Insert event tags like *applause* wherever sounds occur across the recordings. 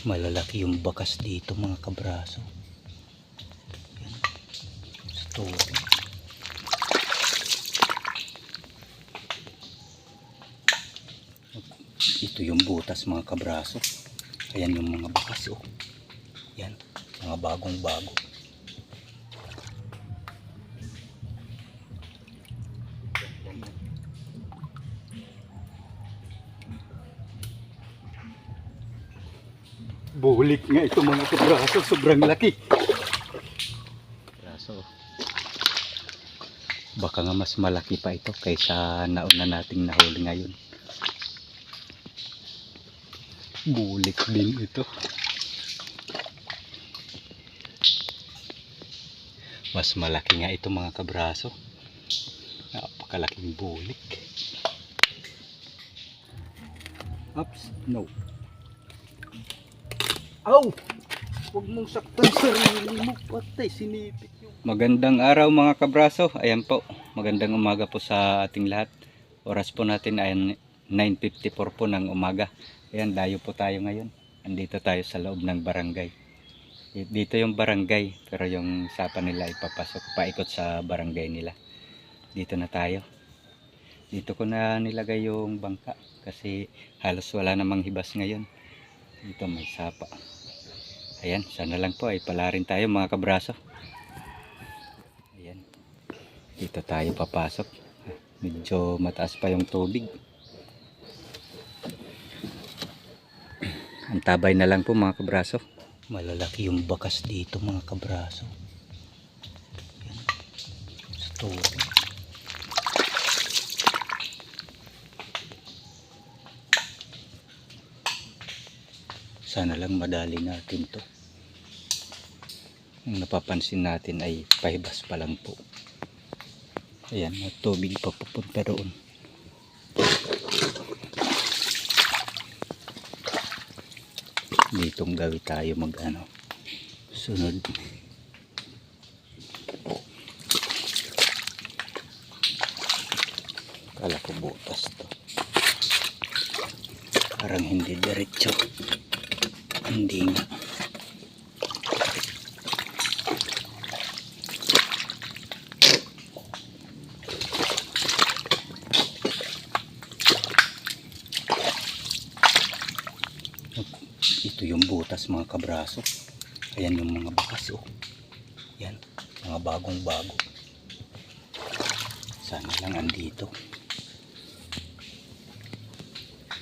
Malalaki yung bakas dito mga kabraso. Yan. Tubig. Ito yung butas mga kabraso. Ayan yung mga bakas oh. Yan. Mga bagong bago. Bulik nga ito mga kabraso. Sobrang laki. Kabraso. Baka nga mas malaki pa ito kaysa nauna nating nahuli ngayon. Bulik din ito. Mas malaki nga ito mga kabraso. Napakalaking bulik. Ups, no. Aw! Huwag mong saktan sarili mo. Patay, sinipit yung... Magandang araw mga kabraso. Ayan po. Magandang umaga po sa ating lahat. Oras po natin ay 9.54 po ng umaga. Ayan, dayo po tayo ngayon. Andito tayo sa loob ng barangay. Dito yung barangay, pero yung sapa nila ipapasok, paikot sa barangay nila. Dito na tayo. Dito ko na nilagay yung bangka kasi halos wala namang hibas ngayon. Dito may sapa. Ayan, sana lang po ay pala rin tayo mga kabraso. Ayan. Dito tayo papasok. Medyo mataas pa yung tubig. Ang tabay na lang po mga kabraso. Malalaki yung bakas dito mga kabraso. Ayan. Sa tubig. Sana lang madali natin to. Ang napapansin natin ay pahibas pa lang po. Ayan, may tubig pa pupunta doon. Ditong gawi tayo mag ano. Sunod. Kala ko butas to. Parang hindi diretso. Hindi. Ito yung butas mga kabraso. Ayan yung mga bakas oh. Yan. Mga bagong bago. Sana lang andito.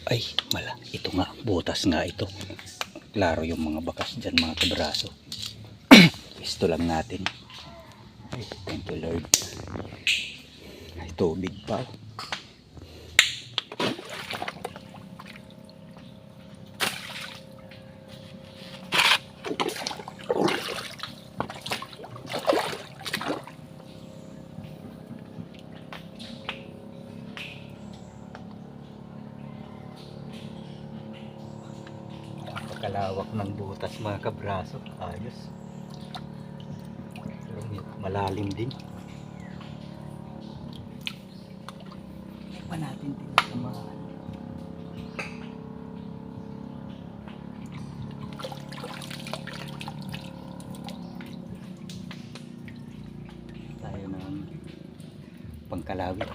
Ay, mala. Ito nga. Butas nga ito. Klaro yung mga bakas dyan mga kabraso. *clears throat* Gusto lang natin. Ay, thank you Lord. Ay, tubig pa. oh. Napakalawak ng butas mga kabraso. Ayos. Malalim din. Pa natin din sa mga tayo ng pangkalawit.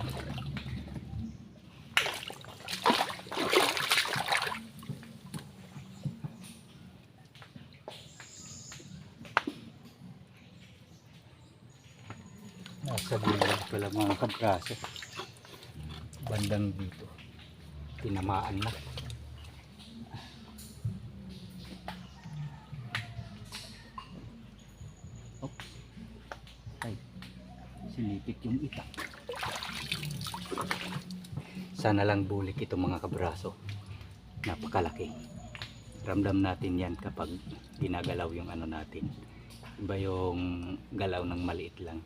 Nasa bilog pala mga kabraso. Bandang dito. Tinamaan na. Oh. Ay. Silipit yung itak. Sana lang bulik ito mga kabraso. Napakalaki. Ramdam natin yan kapag ginagalaw yung ano natin. Iba yung galaw ng maliit lang.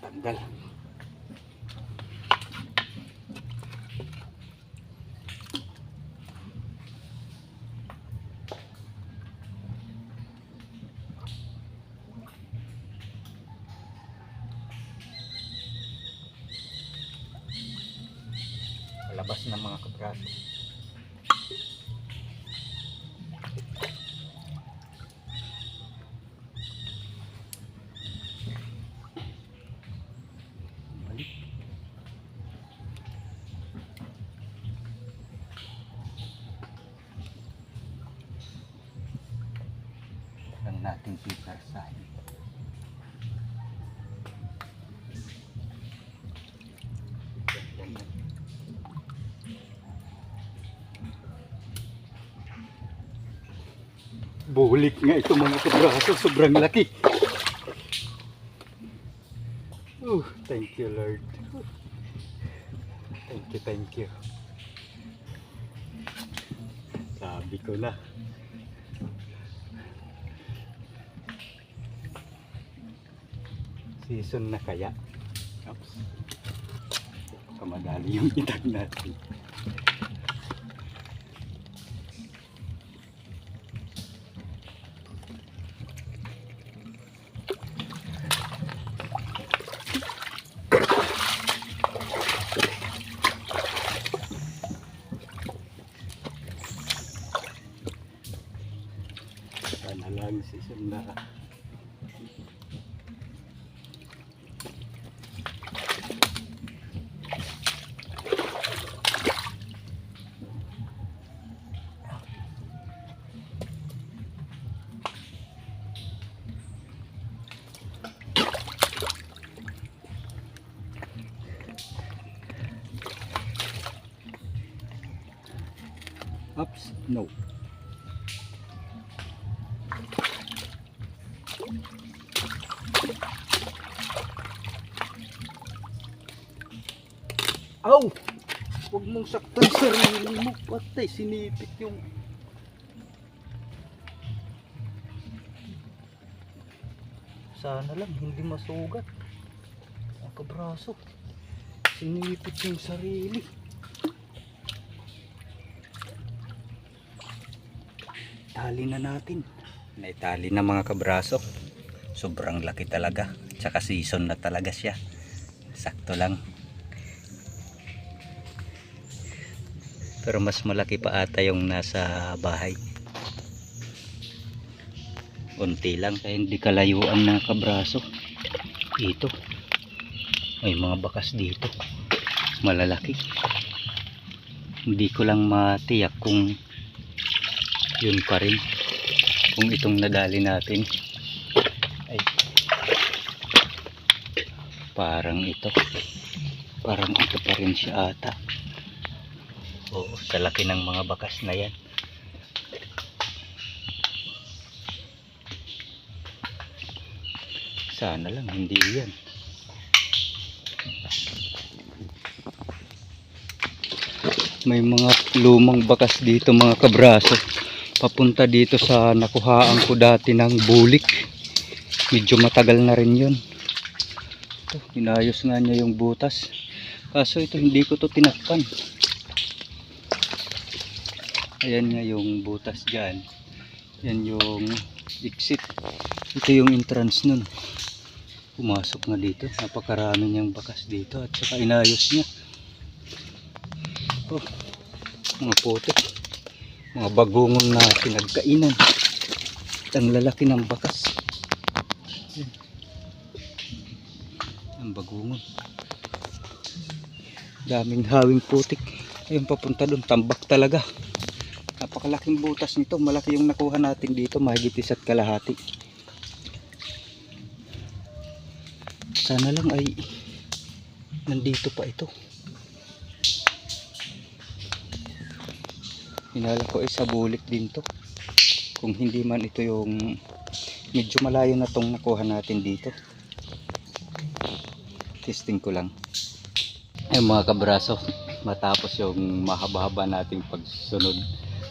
Tanggal. Lang natin pipersahin. Bulik nga ito mga kabraso, sobrang laki. Oh, thank you Lord. Thank you, thank you. Sabi ko na. Season na kaya. Oops. Kamadali yung itag natin. No. Aw! Huwag mong saktan sarili mo. Patay, sinipit yung... Sana lang, hindi masugat. Ang kabraso. Sinipit yung sarili. Tali na natin. Naitali na mga kabraso. Sobrang laki talaga. Tsaka season na talaga siya. Sakto lang. Pero mas malaki pa ata yung nasa bahay. Unti lang kaya hindi kalayuan ng kabraso. Dito. May mga bakas dito. Malalaki. Hindi ko lang matiyak kung yun pa rin. Kung itong nadali natin. Ay. Parang ito. Parang ito pa rin siya ata. Oo, sa laki ng mga bakas na yan. Sana lang, hindi yan. May mga lumang bakas dito mga kabraso. Papunta dito sa nakuhaan ko dati ng bulik. Medyo matagal na rin yun. Ito, inayos nga niya yung butas. Kaso ito hindi ko to tinakpan. Ayan nga yung butas dyan. Yan yung exit. Ito yung entrance nun. Pumasok nga dito. Napakarami niyang bakas dito. At saka inayos niya. Oh, mga putik. Mga bagungon na pinagkainan. At ang lalaki ng bakas. Ang bagungon. Daming hawing putik. Ayun papunta doon. Tambak talaga napakalaking butas nito malaki yung nakuha natin dito mahigit isa't kalahati sana lang ay nandito pa ito hinala ko ay sa bulik din to. Kung hindi man ito yung medyo malayo na tong nakuha natin dito. Testing ko lang. Ay mga kabraso matapos yung mahaba-haba nating pagsunod.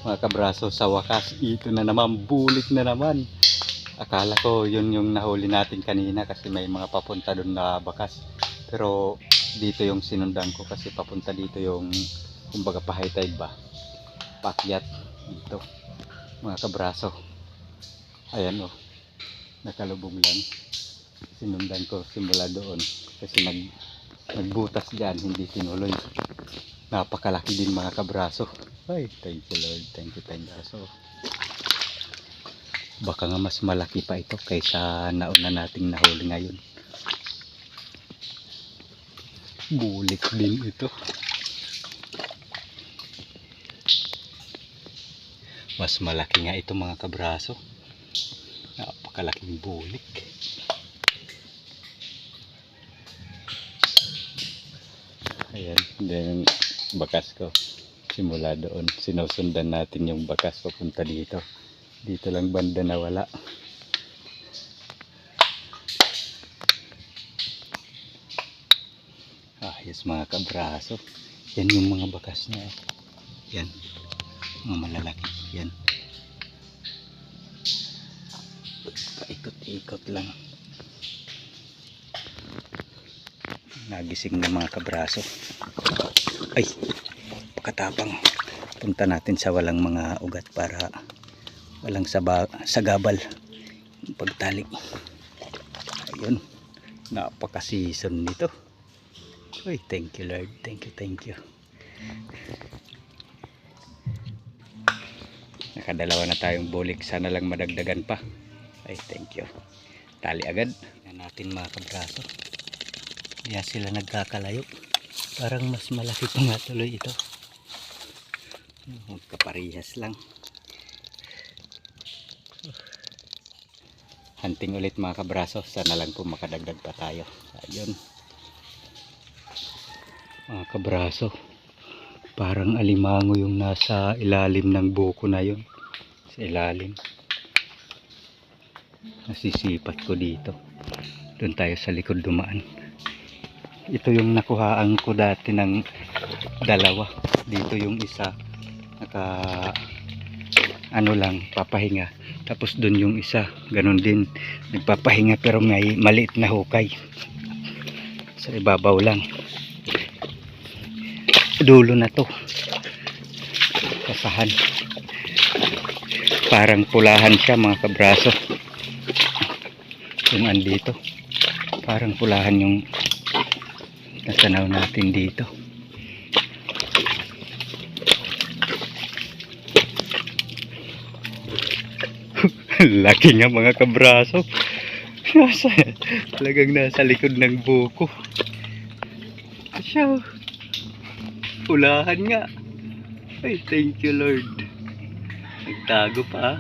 Mga kabraso sa wakas ito na naman bulik na naman. Akala ko yun yung nahuli natin kanina kasi may mga papunta doon na bakas. Pero dito yung sinundan ko kasi papunta dito yung kumbaga pa high tide ba. Pakyat dito. Mga kabraso. Ayan oh. Nakalubog lang. Sinundan ko simula doon kasi nag nagbutas dyan, hindi tinuloy. Napakalaki din mga kabraso. Ay, thank you Lord. Thank you, thank you. So, baka nga mas malaki pa ito kaysa nauna nating nahuli ngayon. Bulik din ito. Mas malaki nga ito mga kabraso. Napakalaking bulik. Ayan, then bakas ko. Simula doon, sinusundan natin yung bakas papunta dito. Dito lang banda na wala. Ayos mga kabraso. Yan yung mga bakas niya. Yan. Mga malalaki. Yan. Paikot-ikot lang. Nagising na mga kabraso. Ay, pakatapang. Punta natin sa walang mga ugat para walang saba, sagabal. Pagtali. Ayun. Napaka-season nito. Uy, thank you Lord. Thank you, thank you. Nakadalawa na tayong bulik. Sana lang madagdagan pa. Ay, thank you. Tali agad. Tingnan natin mga kabraso. Kaya sila nagkakalayo. Parang mas malaki pa nga tuloy ito. Magkaparihas lang. Hunting ulit mga kabraso. Sana lang po makadagdag pa tayo. Ayun. Mga kabraso. Parang alimango yung nasa ilalim ng buko na yun. Sa ilalim. Nasisipat ko dito. Doon tayo sa likod dumaan. Ito yung nakuhaan ko dati ng dalawa. Dito yung isa naka ano lang papahinga. Tapos doon yung isa ganun din nagpapahinga pero may maliit na hukay. Sa ibabaw lang. Dulo na to. Kasahan. Parang pulahan siya mga kabraso. Yung andito. Parang pulahan yung natanaw natin dito. *laughs* Laki nga mga kabraso. Nasa, talagang nasa likod ng buko. Siya. Ulahan nga. Ay, thank you Lord. Nagtago pa.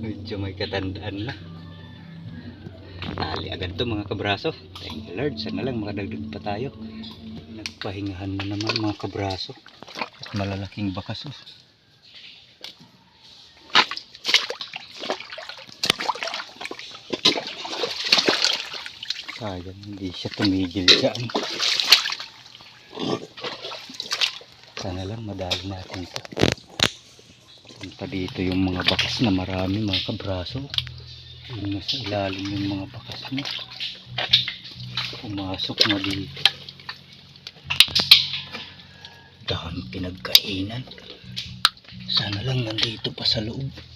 Medyo may katandaan na. Tali agad to mga kabraso. Thank you Lord. Sana lang makadagdag pa tayo. Nagpahingahan na naman mga kabraso. At malalaking bakas oh. Sayang hindi siya tumigil dyan. Sana lang madali natin ito. Punta dito yung mga bakas na marami mga kabraso. Yung nasa ilalim yung mga bakas niya. Pumasok na dito. Dami pinagkainan. Sana lang nandito pa sa loob.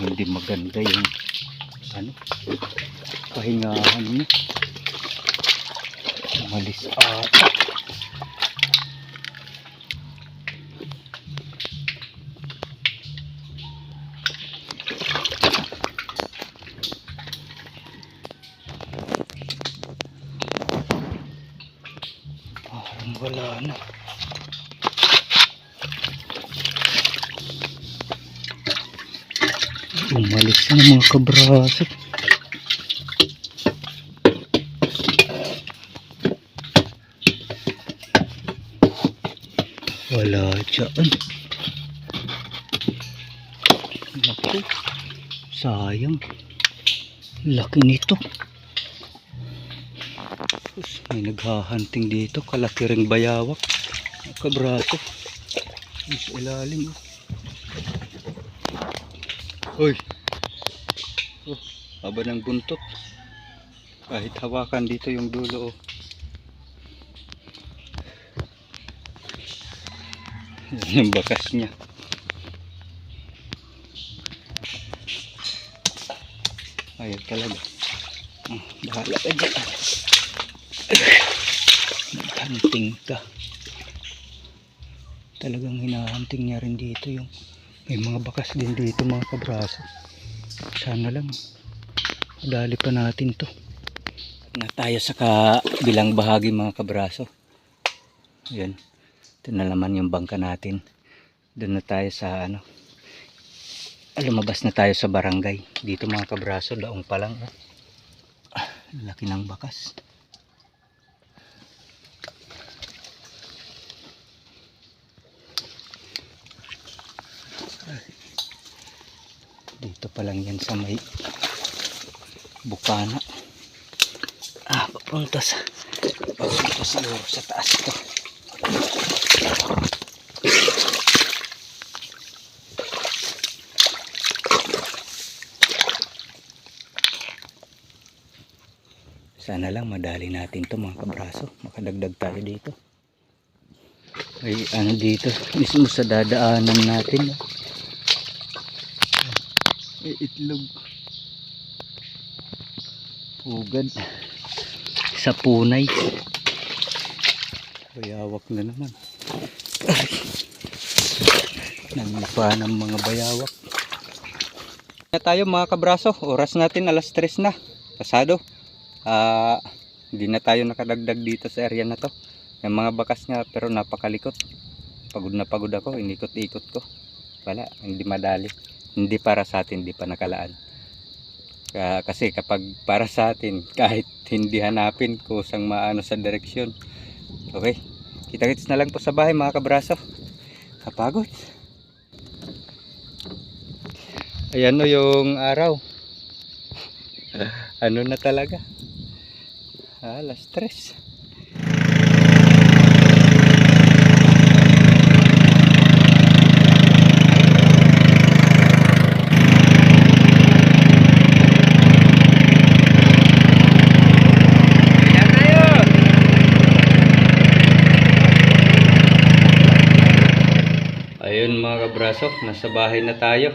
Hindi maganda yung ano pahingahan niya. Umalis ata. Kabraso. Wala dyan. Naku. Sayang. Laki nito. May naghahunting dito. Kalaki ring bayawak. Kabraso. Sa ilalim. Uy. Haba ng buntot. Kahit hawakan dito yung dulo. Oh. Yan yung bakas niya. Ayun talaga. Oh, bahala ka dyan. Hunting ka. Talagang hinahanting niya rin dito yung may mga bakas din dito mga kabraso. Sana lang madali pa natin to. Na tayo sa kabilang bahagi mga kabraso. Ayan. Ito na naman yung bangka natin. Doon na tayo sa ano. ah, Lumabas na tayo sa barangay. Dito mga kabraso, daong pa lang. Oh. Ah, laki ng bakas. Dito pa lang yan sa may bukana. Ah, papunta sa papunta siguro sa taas to. Sana lang madali natin to mga kabraso. Makadagdag tayo dito. Ay ano dito. Mismo sa dadaanan natin. Ay itlog. Pugad. Sa punay. Bayawak na naman. Nangipa ng mga bayawak. Na tayo mga kabraso. Oras natin alas 3 na. Pasado. Ah, hindi na tayo nakadagdag dito sa area na to. Yung mga bakas niya pero napakalikot. Pagod na pagod ako, inikot-ikot ko. Wala, hindi madali. Hindi para sa atin, hindi pa nakalaan. Ka- kasi kapag para sa atin, *laughs* kahit hindi hanapin kusang maano sa direksyon. Okay, kita-kits na lang po sa bahay mga kabraso. Kapagod. Ayan o yung araw. *laughs* ano na talaga. Alas tres. Ayan tayo. Mga kabraso, nasa bahay na tayo.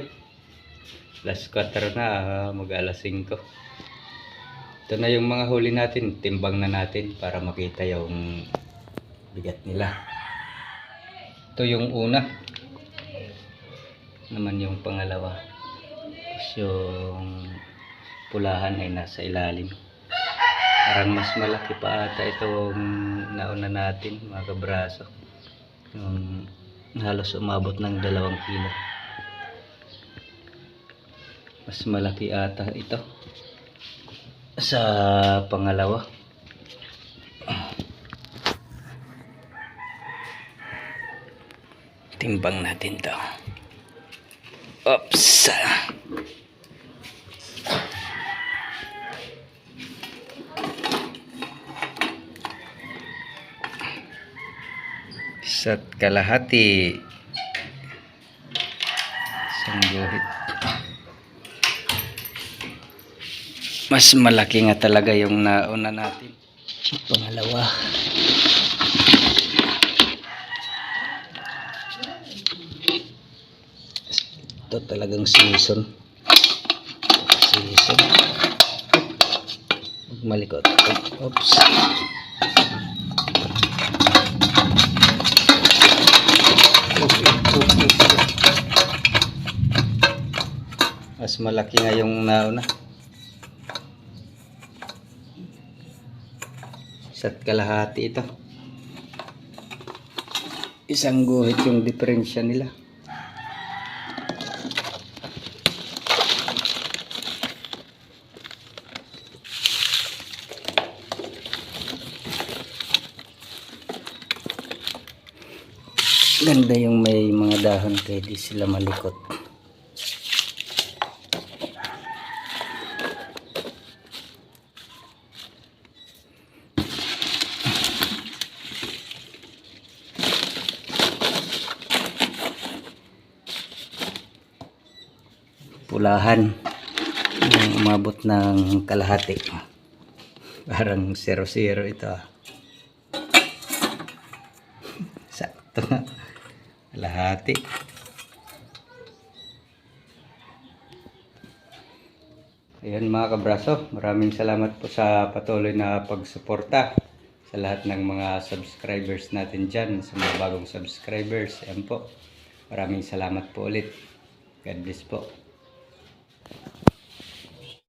Alas 4 na, ah, mag alas 5. Ito na yung mga huli natin, timbang na natin para makita yung bigat nila. Ito yung una. Naman yung pangalawa. Tapos yung pulahan ay nasa ilalim. Parang mas malaki pa ata itong nauna natin mga kabraso. Yung halos umabot ng dalawang kilo. Mas malaki ata ito sa pangalawa. Timbang natin to. Oops. Isa't kalahati. Isang. Mas malaki nga talaga yung nauna natin. Pangalawa. Ito talagang season. Season. Malikot. Oops. Mas malaki nga yung nauna. Isa't kalahati ito. Isang guhit yung diferensya nila. Ganda yung may mga dahon di sila malikot. Pulahan yung umabot ng kalahati parang 0-0 ito ah. sakto kalahati Ayan mga kabraso, maraming salamat po sa patuloy na pagsuporta sa lahat ng mga subscribers natin dyan, sa mga bagong subscribers. Ayan po, maraming salamat po ulit. God bless po.